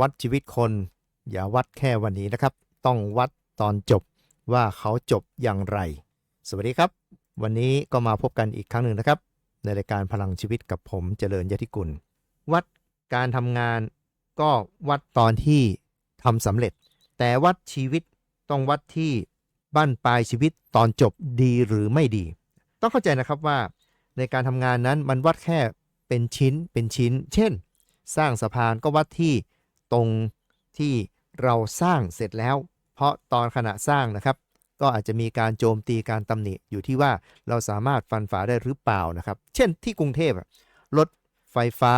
วัดชีวิตคน อย่าวัดแค่วันนี้นะครับ ต้องวัดตอนจบว่าเขาจบอย่างไร สวัสดีครับ วันนี้ก็มาพบกันอีกครั้งหนึ่งนะครับ ในรายการพลังชีวิตกับผมเจริญยติกุล วัดการทำงานก็วัดตอนที่ทำสำเร็จ แต่วัดชีวิตต้องวัดที่บั้นปลายชีวิตตอนจบดีหรือไม่ดี ต้องเข้าใจนะครับว่าในการทำงานนั้นมันวัดแค่เป็นชิ้นเป็นชิ้น เช่น สร้างสะพานก็วัดที่ ตรงที่เราสร้างเสร็จแล้ว เพราะตอนขณะสร้างนะครับ ก็อาจจะมีการโจมตีการตำหนิอยู่ที่ว่าเราสามารถฟันฝ่าได้หรือเปล่านะครับ เช่นที่กรุงเทพรถไฟฟ้า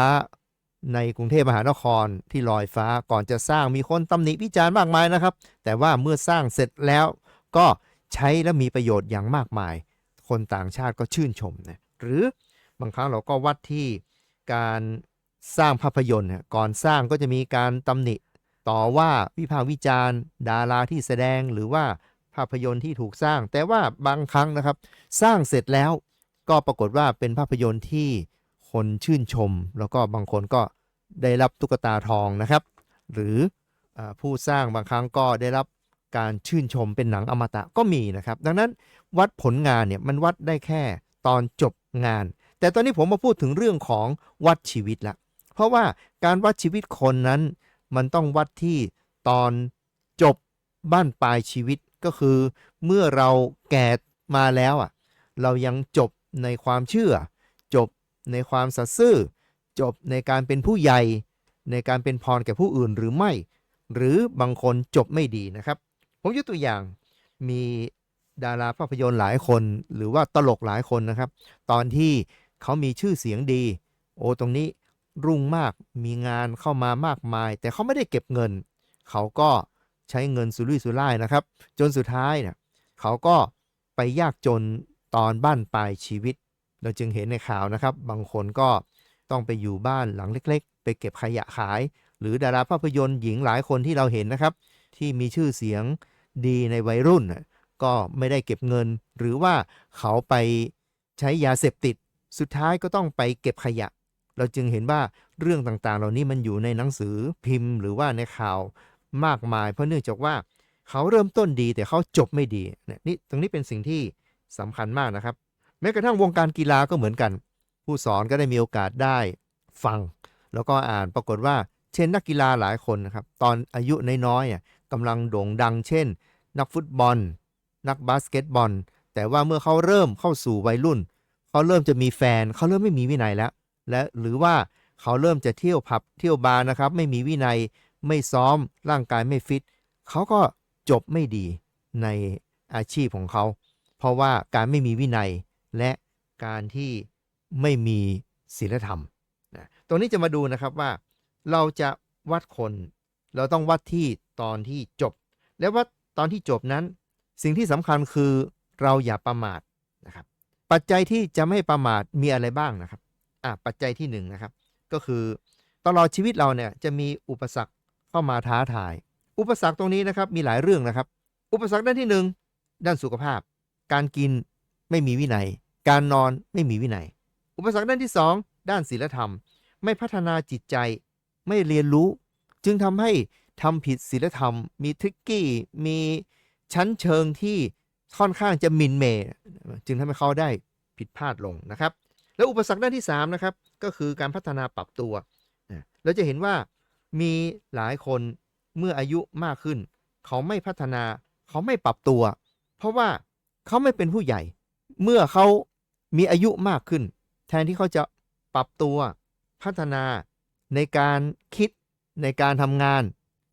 ในกรุงเทพมหานครที่ลอยฟ้าก่อนจะสร้างมีคนตำหนิวิจารณ์มากมายนะครับ แต่ว่าเมื่อสร้างเสร็จแล้วก็ใช้และมีประโยชน์อย่างมากมาย คนต่างชาติก็ชื่นชมนะหรือบางครั้งเราก็วัดที่การ สร้างภาพยนตร์ก่อนสร้างก็จะมีการตำหนิต่อว่าวิพากษ์วิจารณ์ ดาราที่แสดงหรือว่าภาพยนตร์ที่ถูกสร้าง แต่ว่าบางครั้งนะครับ สร้างเสร็จแล้วก็ปรากฏว่าเป็นภาพยนตร์ที่คนชื่นชม แล้วก็บางคนก็ได้รับตุ๊กตาทองนะครับ หรืออผู้สร้างบางครั้งก็ได้รับการชื่นชมเป็นหนังอมตะก็มีนะครับ ดังนั้นวัดผลงานเนี่ยมันวัดได้แค่ตอนจบงาน แต่ตอนนี้ผมมาพูดถึงเรื่องของวัดชีวิตละ เพราะว่าการวัดชีวิตคนนั้น มันต้องวัดที่ตอนจบบ้านปลายชีวิตก็คือ เมื่อเราแก่มาแล้วอะเรายังจบในความเชื่อ จบในความสัตย์ซื่อ จบในการเป็นผู้ใหญ่ ในการเป็นพรแก่ผู้อื่นหรือไม่ หรือบางคนจบไม่ดีนะครับ ผมยกตัวอย่างมีดาราภาพยนตร์หลายคน หรือว่าตลกหลายคนนะครับ ตอนที่เขามีชื่อเสียงดี โอ้ตรงนี้ รุ่งมากมีงานเข้ามามากมาย แต่เขาไม่ได้เก็บเงิน เขาก็ใช้เงินสุรุ่ยสุร่ายนะครับ จนสุดท้ายเนี่ยเขาก็ไปยากจนตอนบ้านปลายชีวิต เราจึงเห็นในข่าวนะครับ บางคนก็ต้องไปอยู่บ้านหลังเล็ก ๆ ไปเก็บขยะขาย หรือดาราภาพยนตร์หญิงหลายคนที่เราเห็นนะครับ ที่มีชื่อเสียงดีในวัยรุ่น ก็ไม่ได้เก็บเงิน หรือว่าเขาไปใช้ยาเสพติด สุดท้ายก็ต้องไปเก็บขยะ เราจึงเห็นว่าเรื่องต่างๆ เหล่านี้มันอยู่ในหนังสือพิมพ์หรือว่าในข่าวมากมาย เพราะเนื่องจากว่าเขาเริ่มต้นดีแต่เขาจบไม่ดีนี่ตรงนี้เป็นสิ่งที่สำคัญมากนะครับ แม้กระทั่งวงการกีฬาก็เหมือนกัน ผู้สอนก็ได้มีโอกาสได้ฟัง แล้วก็อ่านปรากฏว่า เช่นนักกีฬาหลายคนนะครับตอนอายุน้อยๆอะกำลังโด่งดัง เช่น นักฟุตบอล นักบาสเกตบอล แต่ว่าเมื่อเขาเริ่มเข้าสู่วัยรุ่นเขาเริ่มจะมีแฟนเขาเริ่มไม่มีวินัยแล้ว และหรือว่าเขาเริ่มจะเที่ยวผับเที่ยวบาร์นะครับ ไม่มีวินัยไม่ซ้อมร่างกายไม่ฟิตเขาก็จบไม่ดีในอาชีพของเขา เพราะว่าการไม่มีวินัยและการที่ไม่มีศีลธรรมนะตรงนี้จะมาดูนะครับว่า เราจะวัดคน เราต้องวัดที่ตอนที่จบ และว่าตอนที่จบนั้น สิ่งที่สำคัญคือเราอย่าประมาทนะครับ ปัจจัยที่จะไม่ประมาทมีอะไรบ้างนะครับ ปัจจัยที่หนึ่งนะครับ ก็คือตลอดชีวิตเราเนี่ยจะมีอุปสรรคเข้ามาท้าทาย อุปสรรคตรงนี้นะครับมีหลายเรื่องนะครับ อุปสรรคด้านที่หนึ่งด้านสุขภาพ การกินไม่มีวินัย การนอนไม่มีวินัย อุปสรรคด้านที่สองด้านศีลธรรม ไม่พัฒนาจิตใจไม่เรียนรู้ จึงทำให้ทำผิดศีลธรรม มีทริกกี้มีชั้นเชิงที่ค่อนข้างจะมินเม จึงทำให้เขาได้ผิดพลาดลงนะครับ แล้วอุปสรรคด้านที่สามนะครับก็คือการพัฒนาปรับตัวเราจะเห็นว่ามีหลายคนเมื่ออายุมากขึ้น เขาไม่พัฒนาเขาไม่ปรับตัว เพราะว่าเขาไม่เป็นผู้ใหญ่ เมื่อเขามีอายุมากขึ้น แทนที่เขาจะปรับตัวพัฒนาในการคิดในการทำงาน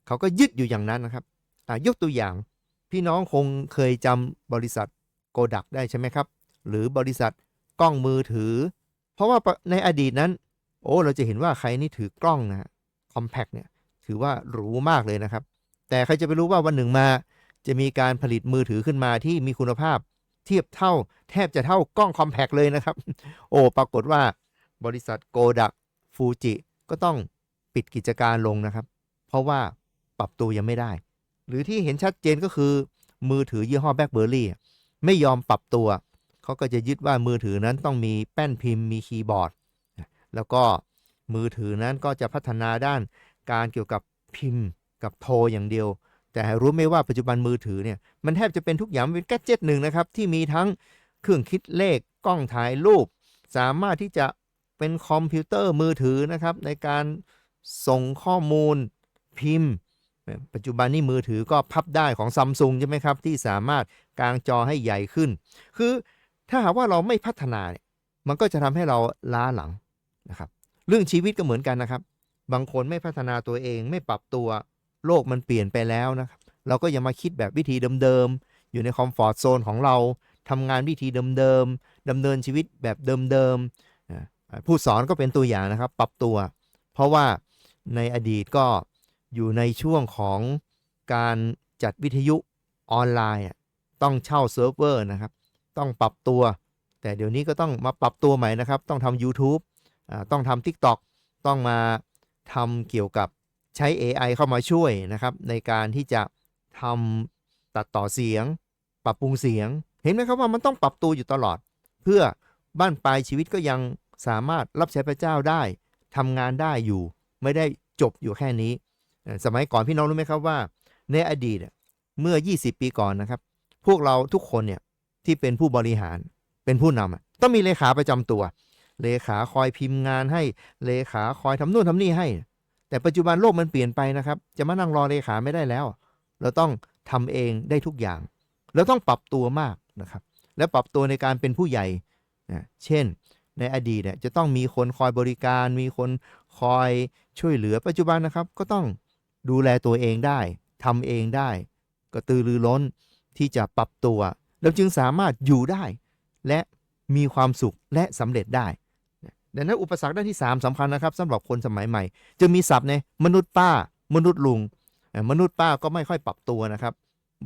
เขาก็ยึดอยู่อย่างนั้นนะครับยกตัวอย่างพี่น้องคงเคยจำบริษัทโกดักได้ใช่ไหมครับ หรือบริษัท กล้องมือถือ เพราะว่าในอดีตนั้น โอ้เราจะเห็นว่าใครนี่ถือกล้องนะคอมแพกเนี่ยถือว่าหรูมากเลยนะครับ แต่ใครจะไปรู้ว่าวันหนึ่งมาจะมีการผลิตมือถือขึ้นมาที่มีคุณภาพ เทียบเท่า แทบจะเท่ากล้องคอมแพกเลยนะครับ โอ้ปรากฏว่าบริษัทโกดักฟูจิก็ต้องปิดกิจการลงนะครับ เพราะว่าปรับตัวยังไม่ได้ หรือที่เห็นชัดเจนก็คือ มือถือยี่ห้อแบล็คเบอร์รี่ไม่ยอมปรับตัว เขาก็จะยึดว่ามือถือนั้นต้องมีแป้นพิมพ์มีคีย์บอร์ด แล้วก็มือถือนั้นก็จะพัฒนาด้านการเกี่ยวกับพิมพ์กับโทรอย่างเดียว แต่รู้ไหมว่าปัจจุบันมือถือเนี่ยมันแทบจะเป็นทุกอย่างเป็นแกจ็ตหนึ่งนะครับที่มีทั้งเครื่องคิดเลขกล้องถ่ายรูป สามารถที่จะเป็นคอมพิวเตอร์มือถือนะครับในการส่งข้อมูลพิมพ์ ปัจจุบันนี้มือถือก็พับได้ของซัมซุงใช่ไหมครับ ที่สามารถกางจอให้ใหญ่ขึ้น คือ ถ้าหากว่าเราไม่พัฒนาเนี่ยมันก็จะทำให้เราล้าหลังนะครับ เรื่องชีวิตก็เหมือนกันนะครับ บางคนไม่พัฒนาตัวเองไม่ปรับตัวโลกมันเปลี่ยนไปแล้วนะครับ เราก็ยังมาคิดแบบวิธีเดิมๆ อยู่ในคอมฟอร์ทโซนของเราทำงานวิธีเดิมๆดำเนินชีวิตแบบเดิมๆผู้สอนก็เป็นตัวอย่างนะครับ ปรับตัว เพราะว่าในอดีตก็อยู่ในช่วงของการจัดวิทยุออนไลน์ต้องเช่าเซิร์ฟเวอร์นะครับ ต้องปรับตัว แต่เดี๋ยวนี้ก็ต้องมาปรับตัวใหม่นะครับ ต้องทำ YouTube ต้องทำ TikTok ต้องมาทำเกี่ยวกับใช้ AI เข้ามาช่วยนะครับ ในการที่จะทำตัดต่อเสียง ปรับปรุงเสียง เห็นไหมครับว่ามันต้องปรับตัวอยู่ตลอด เพื่อบ้านปลายชีวิตก็ยังสามารถรับใช้พระเจ้าได้ทำงานได้อยู่ ไม่ได้จบอยู่แค่นี้ สมัยก่อนพี่น้องรู้ไหมครับว่า ในอดีตเมื่อ 20 ปีก่อนนะครับ พวกเราทุกคนเนี่ย ที่เป็นผู้บริหารเป็นผู้นำต้องมีเลขาประจำตัว เลขาคอยพิมพ์งานให้เลขาคอยทำนู่นทำนี่ให้ แต่ปัจจุบันโลกมันเปลี่ยนไปนะครับ จะมานั่งรอเลขาไม่ได้แล้ว เราต้องทำเองได้ทุกอย่าง เราต้องปรับตัวมากนะครับ และปรับตัวในการเป็นผู้ใหญ่นะเช่น ในอดีตเนี่ยจะต้องมีคนคอยบริการ มีคนคอยช่วยเหลือปัจจุบันนะครับ ก็ต้องดูแลตัวเองได้ทำเองได้กระตือรือร้นที่จะปรับตัว เราจึงสามารถอยู่ได้ และมีความสุขและสำเร็จได้ดังนั้นอุปสรรคด้านที่ 3สำคัญนะครับสำหรับคนสมัยใหม่ จะมีศัพท์ในมนุษย์ป้า มนุษย์ลุง มนุษย์ป้าก็ไม่ค่อยปรับตัวนะครับ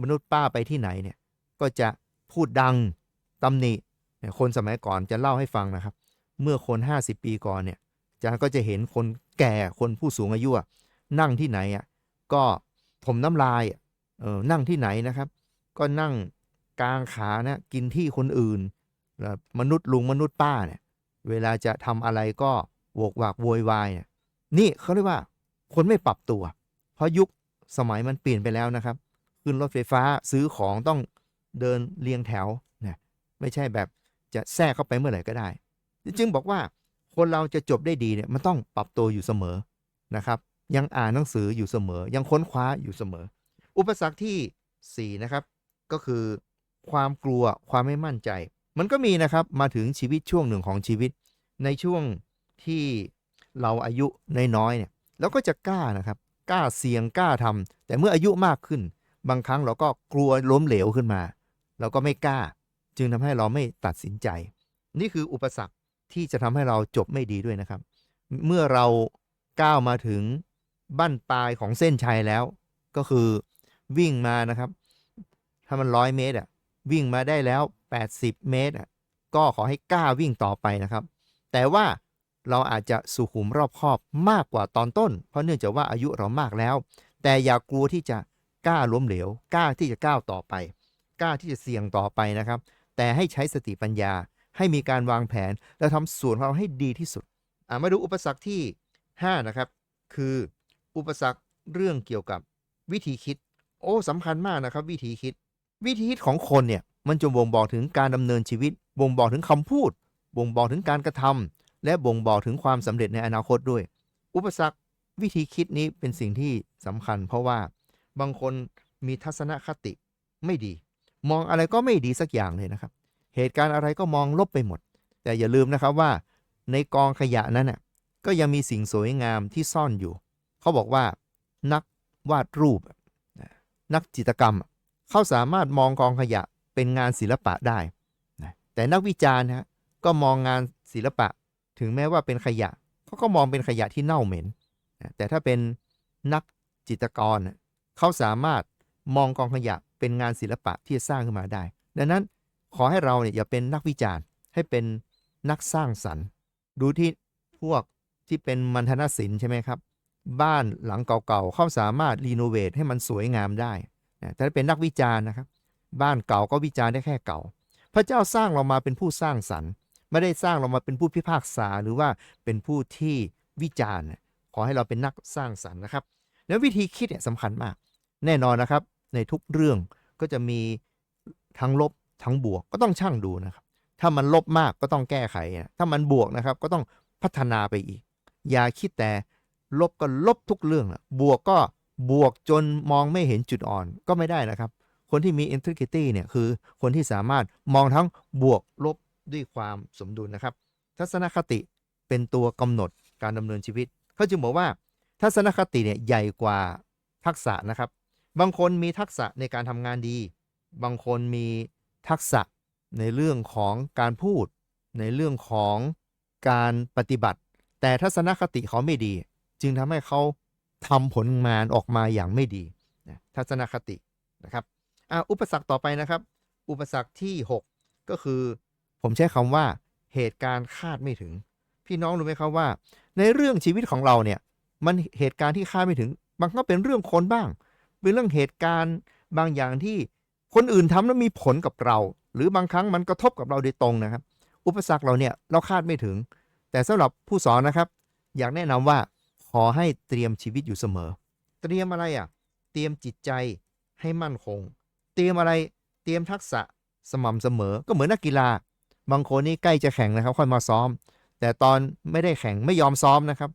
มนุษย์ป้าไปที่ไหนเนี่ยก็จะพูดดังตำหนิคนสมัยก่อนจะเล่าให้ฟังนะครับ เมื่อคน 50 ปีก่อนเนี่ยจาก็จะเห็นคนแก่คนผู้สูงอายุนั่งที่ไหนอะก็ถมน้ำลายเออนั่งที่ไหนนะครับ ก็นั่ง กลางขานะกินที่คนอื่นแล้วมนุษย์ลุงมนุษย์ป้าเนี่ยเวลาจะทำอะไรก็โวกวากโวยวายเนี่ยนี่เขาเรียกว่าคนไม่ปรับตัว เพราะยุคสมัยมันเปลี่ยนไปแล้วนะครับ ขึ้นรถไฟฟ้าซื้อของต้องเดินเรียงแถวนะไม่ใช่แบบจะแทรกเข้าไปเมื่อไหร่ก็ได้ จึงบอกว่าคนเราจะจบได้ดีเนี่ยมันต้องปรับตัวอยู่เสมอนะครับ ยังอ่านหนังสืออยู่เสมอ ยังค้นคว้าอยู่เสมอ อุปสรรคทีสี่4 นะครับ ก็คือ ความกลัวความไม่มั่นใจ มันก็มีนะครับมาถึงชีวิตช่วงหนึ่งของชีวิต ในช่วงที่เราอายุน้อยๆเนี่ยเราก็จะกล้านะครับ กล้าเสี่ยงกล้าทำแต่เมื่ออายุมากขึ้น บางครั้งเราก็กลัวล้มเหลวขึ้นมา เราก็ไม่กล้า จึงทำให้เราไม่ตัดสินใจ นี่คืออุปสรรคที่จะทำให้เราจบไม่ดีด้วยนะครับ เมื่อเราก้าวมาถึงบั้นปลายของเส้นชัยแล้ว ก็คือวิ่งมานะครับ ถ้ามันร้อยเมตรอะ วิ่งมาได้แล้ว 80 เมตร ก็ขอให้กล้าวิ่งต่อไปนะครับ แต่ว่าเราอาจจะสุขุมรอบคอบมากกว่าตอนต้น เพราะเนื่องจากว่าอายุเรามากแล้ว แต่อย่ากลัวที่จะกล้าล้มเหลว กล้าที่จะก้าวต่อไป กล้าที่จะเสี่ยงต่อไปนะครับ แต่ให้ใช้สติปัญญา ให้มีการวางแผน และทำส่วนของเราให้ดีที่สุดอะมาดูอุปสรรคที่ 5 นะครับ คืออุปสรรคเรื่องเกี่ยวกับวิธีคิด โอ้สำคัญมากนะครับ วิธีคิด วิธีคิดของคนเนี่ยมันจะบ่งบอกถึงการดำเนินชีวิต บ่งบอกถึงคำพูด บ่งบอกถึงการกระทำและบ่งบอกถึงความสำเร็จในอนาคตด้วย อุปสรรควิธีคิดนี้เป็นสิ่งที่สำคัญ เพราะว่าบางคนมีทัศนคติไม่ดี มองอะไรก็ไม่ดีสักอย่างเลยนะครับ เหตุการณ์อะไรก็มองลบไปหมด แต่อย่าลืมนะครับว่า ในกองขยะนั้นน่ะก็ยังมีสิ่งสวยงามที่ซ่อนอยู่ เขาบอกว่า นักวาดรูป นักจิตรกรรม เขาสามารถมองกองขยะเป็นงานศิลปะได้นะแต่นักวิจารณ์ฮะก็มองงานศิลปะ ถึงแม้ว่าเป็นขยะเขาก็มองเป็นขยะที่เน่าเหม็นนะแต่ถ้าเป็นนักจิตรกรเขาสามารถมองกองขยะเป็นงานศิลปะที่จะสร้างขึ้นมาได้ ดังนั้นขอให้เราเนี่ยอย่าเป็นนักวิจารณ์ ให้เป็นนักสร้างสรรค์ ดูที่พวกที่เป็นมันธนศิลป์ใช่ไหมครับ บ้านหลังเก่าๆเขาสามารถรีโนเวทให้มันสวยงามได้ แต่ถ้าเป็นนักวิจารณ์นะครับ บ้านเก่าก็วิจารณ์ได้แค่เก่า พระเจ้าสร้างเรามาเป็นผู้สร้างสรรค์ ไม่ได้สร้างเรามาเป็นผู้พิพากษาหรือว่าเป็นผู้ที่วิจารณ์ ขอให้เราเป็นนักสร้างสรรค์นะครับ แล้ววิธีคิดเนี่ยสำคัญมาก แน่นอนนะครับ ในทุกเรื่องก็จะมีทั้งลบทั้งบวกก็ต้องช่างดูนะครับ ถ้ามันลบมากก็ต้องแก้ไขนะถ้ามันบวกนะครับก็ต้องพัฒนาไปอีก อย่าคิดแต่ลบก็ลบทุกเรื่องนะบวกก็ บวกจนมองไม่เห็นจุดอ่อนก็ไม่ได้นะครับ คนที่มี integrity เนี่ยคือคนที่สามารถมองทั้งบวกลบด้วยความสมดุลนะครับ ทัศนคติเป็นตัวกำหนดการดำเนินชีวิต เขาจึงบอกว่า ทัศนคติเนี่ยใหญ่กว่าทักษะนะครับ บางคนมีทักษะในการทำงานดี บางคนมีทักษะในเรื่องของการพูด ในเรื่องของการปฏิบัติ แต่ทัศนคติเขาไม่ดี จึงทำให้เขา ทำผลงานออกมาอย่างไม่ดีนะทัศนคตินะครับออุปสรรคต่อไปนะครับ อุปสรรคที่ 6 ก็คือผมใช้คำว่าเหตุการณ์คาดไม่ถึง พี่น้องรู้ไหมครับว่า ในเรื่องชีวิตของเราเนี่ยมันเหตุการณ์ที่คาดไม่ถึง บางครั้งก็เป็นเรื่องคนบ้าง เป็นเรื่องเหตุการณ์บางอย่างที่คนอื่นทำแล้วมีผลกับเรา หรือบางครั้งมันกระทบกับเราโดยตรงนะครับ อุปสรรคเราเนี่ยเราคาดไม่ถึง แต่สำหรับผู้สอนนะครับ อยากแนะนำว่า ขอให้เตรียมชีวิตอยู่เสมอ เตรียมอะไรอะ เตรียมจิตใจให้มั่นคง เตรียมอะไร เตรียมทักษะสม่ำเสมอ ก็เหมือนนักกีฬา บางคนนี่ใกล้จะแข่งนะครับ ค่อยมาซ้อม แต่ตอนไม่ได้แข่งไม่ยอมซ้อมนะครับ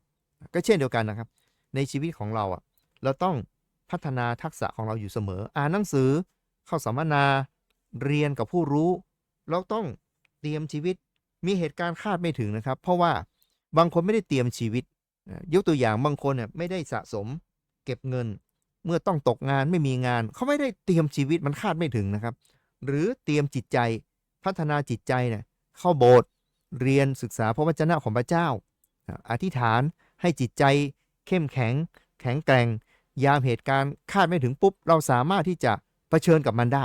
ก็เช่นเดียวกันนะครับ ในชีวิตของเราอะ เราต้องพัฒนาทักษะของเราอยู่เสมอ อ่านหนังสือ เข้าสัมมนา เรียนกับผู้รู้ เราต้องเตรียมชีวิต มีเหตุการณ์คาดไม่ถึงนะครับ เพราะว่าบางคนไม่ได้เตรียมชีวิต ยกตัวอย่างบางคนเนี่ยไม่ได้สะสมเก็บเงิน เมื่อต้องตกงานไม่มีงาน เขาไม่ได้เตรียมชีวิตมันคาดไม่ถึงนะครับ หรือเตรียมจิตใจพัฒนาจิตใจเนี่ยเข้าโบสถ์เรียนศึกษาพระวจนะของพระเจ้า อธิษฐานให้จิตใจเข้มแข็ง แข็งแกร่ง ยามเหตุการณ์คาดไม่ถึงปุ๊บ เราสามารถที่จะเผชิญกับมันได้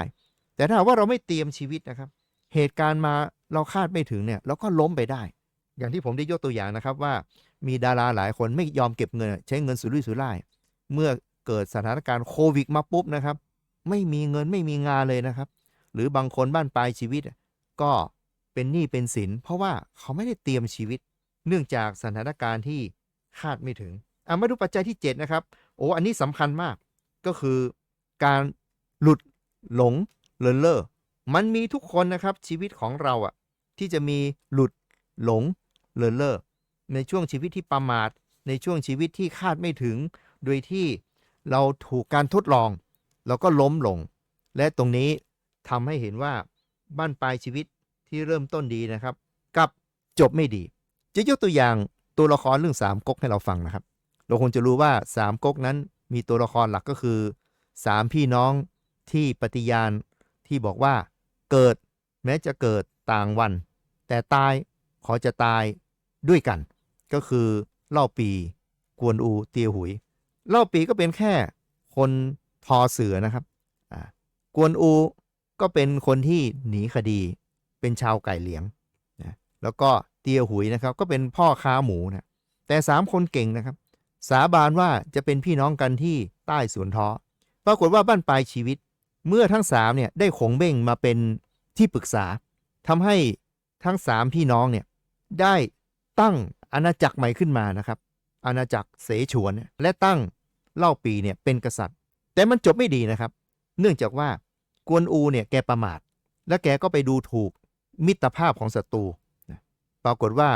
แต่ถ้าว่าเราไม่เตรียมชีวิตนะครับ เหตุการณ์มาเราคาดไม่ถึงเนี่ยเราก็ล้มไปได้ อย่างที่ผมได้ยกตัวอย่างนะครับว่า มีดาราหลายคนไม่ยอมเก็บเงิน ใช้เงินสุรุ่ยสุร่าย เมื่อเกิดสถานการณ์โควิดมาปุ๊บนะครับ ไม่มีเงินไม่มีงานเลยนะครับ หรือบางคนบ้านปลายชีวิต ก็เป็นหนี้เป็นสิน เพราะว่าเขาไม่ได้เตรียมชีวิต เนื่องจากสถานการณ์ที่คาดไม่ถึงอะมาดูปัจจัยที่ 7 นะครับ โอ้อันนี้สำคัญมาก ก็คือการหลุดหลงเลินเล่อมันมีทุกคนนะครับชีวิตของเราอะที่จะมีหลุดหลงเลินเล่อ ในช่วงชีวิตที่ประมาท ในช่วงชีวิตที่คาดไม่ถึง โดยที่เราถูกการทดลอง เราก็ล้มลง และตรงนี้ทำให้เห็นว่าบ้านปลายชีวิตที่เริ่มต้นดีนะครับ กับจบไม่ดี จะยกตัวอย่างตัวละครเรื่องสามก๊กให้เราฟังนะครับ เราคงจะรู้ว่าสามก๊กนั้นมีตัวละครหลักก็คือสามพี่น้องที่ปฏิญาณที่บอกว่าเกิดแม้จะเกิดต่างวัน แต่ตายขอจะตายด้วยกัน ก็คือเล่าปี กวนอูเตียหุย เล่าปีก็เป็นแค่คนทอเสือนะครับกวนอูก็เป็นคนที่หนีคดี เป็นชาวไก่เหลียงนะแล้วก็เตียหุยนะครับ ก็เป็นพ่อค้าหมูนะแต่สามคนเก่งนะครับ สาบานว่าจะเป็นพี่น้องกันที่ใต้สวนท้อปรากฏว่าบ้านปลายชีวิต เมื่อทั้งสามเนี่ยได้ขงเบ้งมาเป็นที่ปรึกษาทำให้ทั้งสามพี่น้องเนี่ยได้ตั้ง อาณาจักรใหม่ขึ้นมานะครับ อาณาจักรเสฉวน และตั้งเล่าปีเนี่ยเป็นกษัตริย์ แต่มันจบไม่ดีนะครับ เนื่องจากว่ากวนอูเนี่ยแกประมาท และแกก็ไปดูถูกมิตรภาพของศัตรูปรากฏว่า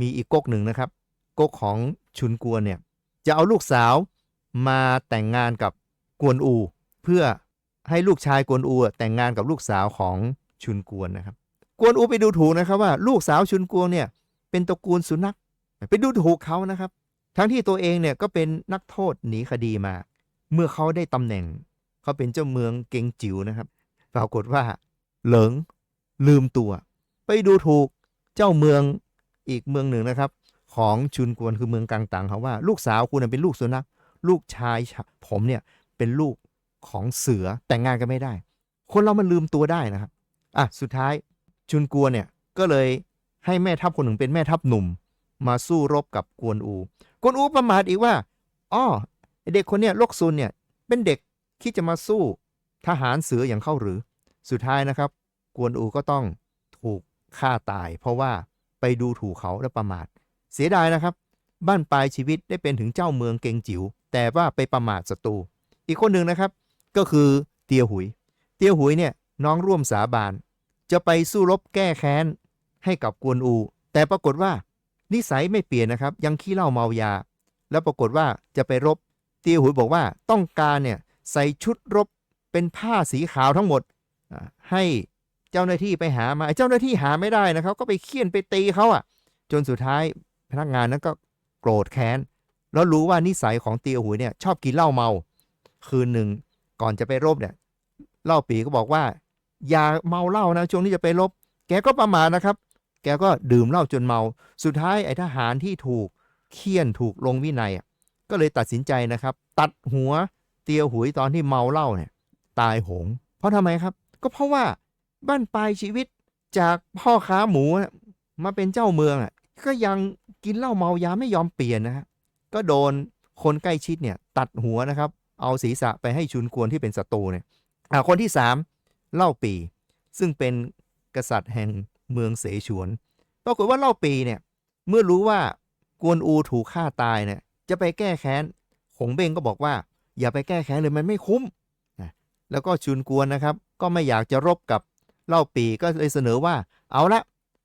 มีอีกก๊กหนึ่งนะครับก๊กของชุนกวนเนี่ยจะเอาลูกสาวมาแต่งงานกับกวนอู เพื่อให้ลูกชายกวนอูแต่งงานกับลูกสาวของชุนกวนนะครับ กวนอูไปดูถูกนะครับว่าลูกสาวชุนกวนเนี่ย เป็นตระกูลสุนัขไปดูถูกเขานะครับ ทั้งที่ตัวเองเนี่ยก็เป็นนักโทษหนีคดีมา เมื่อเขาได้ตำแหน่ง เขาเป็นเจ้าเมืองเกงจิ๋วนะครับ ปรากฏว่าเหลิงลืมตัว ไปดูถูกเจ้าเมืองอีกเมืองหนึ่งนะครับ ของชุนกวนคือเมืองกลางต่างเขาว่า ลูกสาวคุณเป็นลูกสุนัขลูกชายผมเนี่ยเป็นลูกของเสือแต่งงานกันไม่ได้ คนเรามันลืมตัวได้นะครับอะสุดท้ายชุนกวนเนี่ยก็เลย ให้แม่ทัพคนหนึ่งเป็นแม่ทัพหนุ่ม มาสู้รบกับกวนอู กวนอูประมาทอีกว่าอ้อเด็กคนเนี้ยลกซุนเนี่ยเป็นเด็กคิดจะมาสู้ทหารเสืออย่างเข้าหรือ สุดท้ายนะครับ กวนอูก็ต้องถูกฆ่าตาย เพราะว่าไปดูถูกเขาและประมาท เสียดายนะครับ บ้านปลายชีวิตได้เป็นถึงเจ้าเมืองเกงจิ๋วแต่ว่าไปประมาทศัตรู อีกคนหนึ่งนะครับ ก็คือเตียหุย เตียหุยเนี่ยน้องร่วมสาบาน จะไปสู้รบแก้แค้น ให้กับกวนอู แต่ปรากฏว่านิสัยไม่เปลี่ยนนะครับ ยังขี้เหล้าเมายา แล้วปรากฏว่าจะไปรบ เตียหุยบอกว่าต้องการเนี่ยใส่ชุดรบเป็นผ้าสีขาวทั้งหมดให้เจ้าหน้าที่ไปหามาเจ้าหน้าที่หาไม่ได้นะครับ ก็ไปเคี่ยนไปตีเขาอะ จนสุดท้ายพนักงานนั้นก็โกรธแค้น แล้วรู้ว่านิสัยของเตียหุยเนี่ยชอบกินเหล้าเมา คืนหนึ่งก่อนจะไปรบเนี่ยเล่าปีก็บอกว่า อย่าเมาเหล้านะช่วงที่จะไปรบ แกก็ประมาทนะครับ แกก็ดื่มเหล้าจนเมา สุดท้ายไอ้ทหารที่ถูกเคี่ยนถูกลงวินัยก็เลยตัดสินใจนะครับ ตัดหัวเตียวหุยตอนที่เมาเหล้าเนี่ย ตายโหง เพราะทำไมครับ ก็เพราะว่าบ้านปลายชีวิตจากพ่อค้าหมูมาเป็นเจ้าเมืองอะก็ยังกินเหล้าเมายาไม่ยอมเปลี่ยนนะฮะก็โดนคนใกล้ชิดเนี่ยตัดหัวนะครับ เอาศีรษะไปให้ชุนกวนที่เป็นศัตรูเนี่ยคนที่สามเล่าปี ซึ่งเป็นกษัตริย์แห่ง เมืองเสฉวนปรากฏว่าเล่าปีเนี่ยเมื่อรู้ว่ากวนอูถูกฆ่าตายเนี่ยจะไปแก้แค้นหงเบงก็บอกว่า อย่าไปแก้แค้นเลยมันไม่คุ้มแล้วก็ชุนกวนนะครับ ก็ไม่อยากจะรบกับเล่าปีก็เลยเสนอว่าเอาละ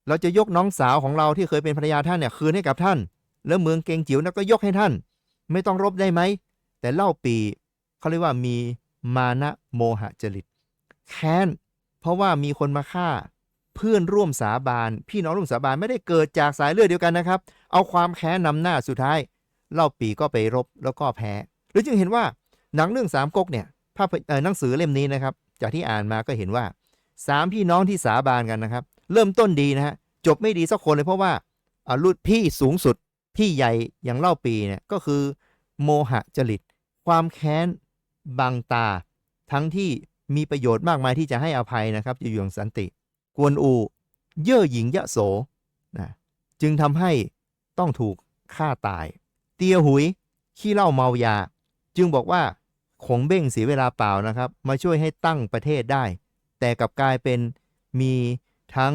เราจะยกน้องสาวของเราที่เคยเป็นภรรยาท่านเนี่ยคืนให้กับท่าน แล้วเมืองเกงจิ๋วนั้นก็ยกให้ท่าน ไม่ต้องรบได้ไหม แต่เล่าปีเขาเรียกว่ามีมานะโมหะจริตแค้น เพราะว่ามีคนมาฆ่า เพื่อนร่วมสาบานพี่น้องร่วมสาบานไม่ได้เกิดจากสายเลือดเดียวกันนะครับ เอาความแค้นนำหน้าสุดท้ายเล่าปีก็ไปรบแล้วก็แพ้ หรือจึงเห็นว่าหนังเรื่องสามก๊กเนี่ยภาพหนังสือเล่มนี้นะครับ จากที่อ่านมาก็เห็นว่าสามพี่น้องที่สาบานกันนะครับ เริ่มต้นดีนะฮะจบไม่ดีสักคนเลยเพราะว่าอารุ่นพี่สูงสุดพี่ใหญ่อย่างเล่าปีเนี่ยก็คือ โมหะจริต ความแค้นบังตา ทั้งที่มีประโยชน์มากมายที่จะให้อภัยนะครับอยู่อย่างสันติ กวนอูเย่อหญิงยะโสนะจึงทำให้ต้องถูกฆ่าตาย เตียหุย ขี้เหล้าเมายา จึงบอกว่าคงเบ้งเสียเวลาเปล่านะครับ มาช่วยให้ตั้งประเทศได้ แต่กลับกลายเป็นมีทั้ง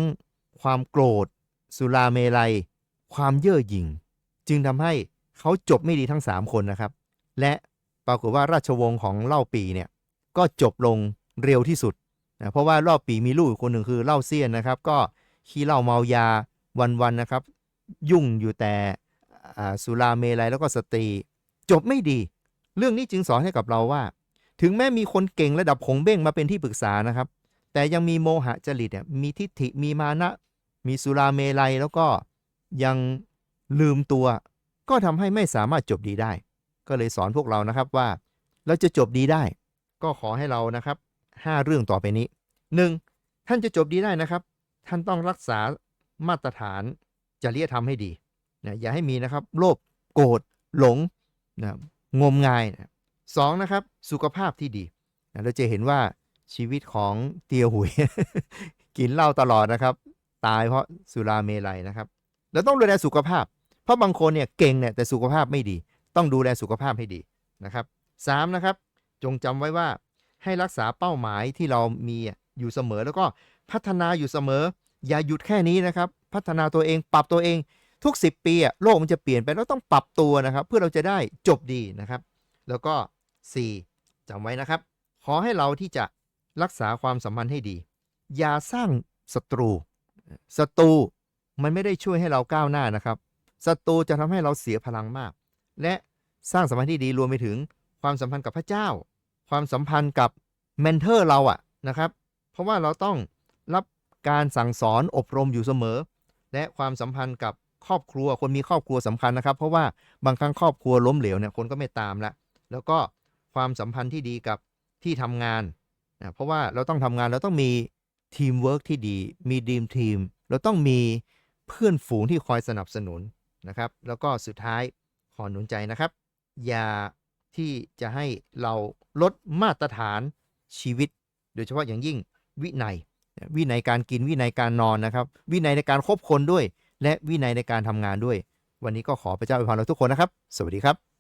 ความโกรธ สุราเมลัย ความเย่อหยิ่ง จึงทำให้เขาจบไม่ดีทั้ง 3 คนนะครับ และปรากฏว่าราชวงศ์ของเล่าปีเนี่ยก็จบลงเร็วที่สุด นะเพราะว่าเล่าปีมีลูกอีกคนหนึ่งคือเล่าเซียนนะครับ ก็ขี้เหล้าเมายาวันๆนะครับ ยุ่งอยู่แต่สุราเมลัยแล้วก็สตรี จบไม่ดี เรื่องนี้จึงสอนให้กับเราว่า ถึงแม้มีคนเก่งระดับหงเบ้งมาเป็นที่ปรึกษานะครับ แต่ยังมีโมหะจริตเนี่ยมีทิฏฐิมีมานะ มีสุราเมลัยแล้วก็ยังลืมตัว ก็ทำให้ไม่สามารถจบดีได้ ก็เลยสอนพวกเรานะครับว่า เราจะจบดีได้ ก็ขอให้เรานะครับ 5 เรื่องต่อไปนี้ 1. ท่านจะจบดีได้นะครับ ท่านต้องรักษามาตรฐานจริยธรรมให้ดีนะอย่าให้มีนะครับโลภโกรธหลงนะงมงายนะสองนะครับสุขภาพที่ดีนะเราจะเห็นว่าชีวิตของเตียวหุย กินเหล้าตลอดนะครับ ตายเพราะสุราเมลัยนะครับแล้วต้องดูแลสุขภาพ เพราะบางคนเนี่ยเก่งเนี่ยแต่สุขภาพไม่ดี ต้องดูแลสุขภาพให้ดีนะครับสามนะครับ จงจำไว้ว่า ให้รักษาเป้าหมายที่เรามีอยู่เสมอ แล้วก็พัฒนาอยู่เสมอ อย่าหยุดแค่นี้นะครับ พัฒนาตัวเองปรับตัวเองทุก 10 ปีโลกมันจะเปลี่ยนไปแล้วต้องปรับตัวนะครับ เพื่อเราจะได้จบดีนะครับ แล้วก็ 4. จำไว้นะครับ ขอให้เราที่จะรักษาความสัมพันธ์ให้ดี อย่าสร้างศัตรูศัตรูมันไม่ได้ช่วยให้เราก้าวหน้านะครับศัตรูจะทำให้เราเสียพลังมาก และสร้างสัมพันธ์ที่ดีรวมไปถึงความสัมพันธ์กับพระเจ้า ความสัมพันธ์กับเมนเทอร์เราอะนะครับ เพราะว่าเราต้องรับการสั่งสอนอบรมอยู่เสมอ และความสัมพันธ์กับครอบครัวคนมีครอบครัวสำคัญนะครับ เพราะว่าบางครั้งครอบครัวล้มเหลวเนี่ยคนก็ไม่ตามละแล้วก็ความสัมพันธ์ที่ดีกับที่ทำงานนะเพราะว่าเราต้องทำงานเราต้องมีทีมเวิร์กที่ดี มีดีมทีม เราต้องมีเพื่อนฝูงที่คอยสนับสนุนนะครับ แล้วก็สุดท้ายขอหนุนใจนะครับ อย่า ที่จะให้เราลดมาตรฐานชีวิต โดยเฉพาะอย่างยิ่งวินัย วินัยการกินวินัยการนอนนะครับ วินัยในการคบคนด้วย และวินัยในการทำงานด้วย วันนี้ก็ขอพระเจ้าอวยพรเราทุกคนนะครับ สวัสดีครับ